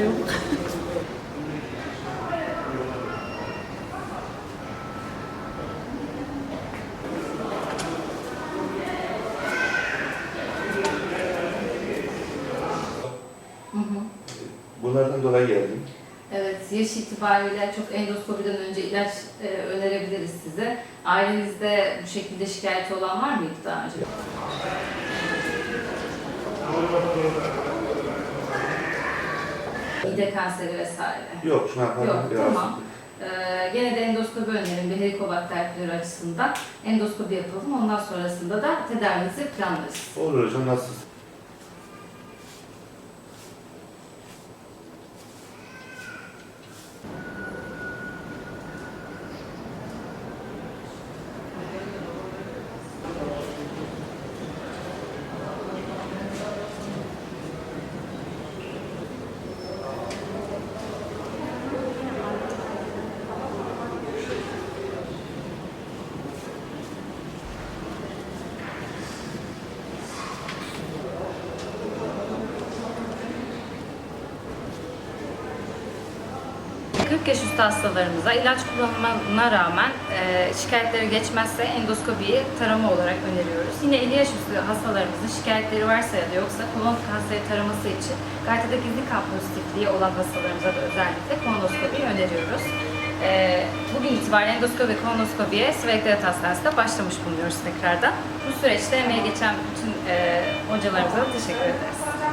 yok. Bunlardan dolayı geldim. Evet, yaş itibariyle çok endoskopiden önce ilaç e, önerebiliriz size. Ailenizde bu şekilde şikayeti olan var mıydı daha önce? Mide kanseri vesaire. Yok şu an kadar Yok, biraz. tamam. Ee, gene de endoskopi öneririm bir helikobakter pylori açısından. Endoskopi yapalım. Ondan sonrasında da tedavinizi planlarız. Olur hocam nasıl? 40 yaş üstü hastalarımıza ilaç kullanımına rağmen e, şikayetleri geçmezse endoskopiyi tarama olarak öneriyoruz. Yine 50 yaş üstü hastalarımızın şikayetleri varsa ya da yoksa kolon kanseri taraması için gaytada gizli kan pozitifliği olan hastalarımıza da özellikle kolonoskopiyi öneriyoruz. E, bugün itibariyle endoskopi ve kolonoskopiye Sıvayık Devlet Hastanesi'nde başlamış bulunuyoruz tekrardan. Bu süreçte emeği geçen bütün e, hocalarımıza da teşekkür ederiz.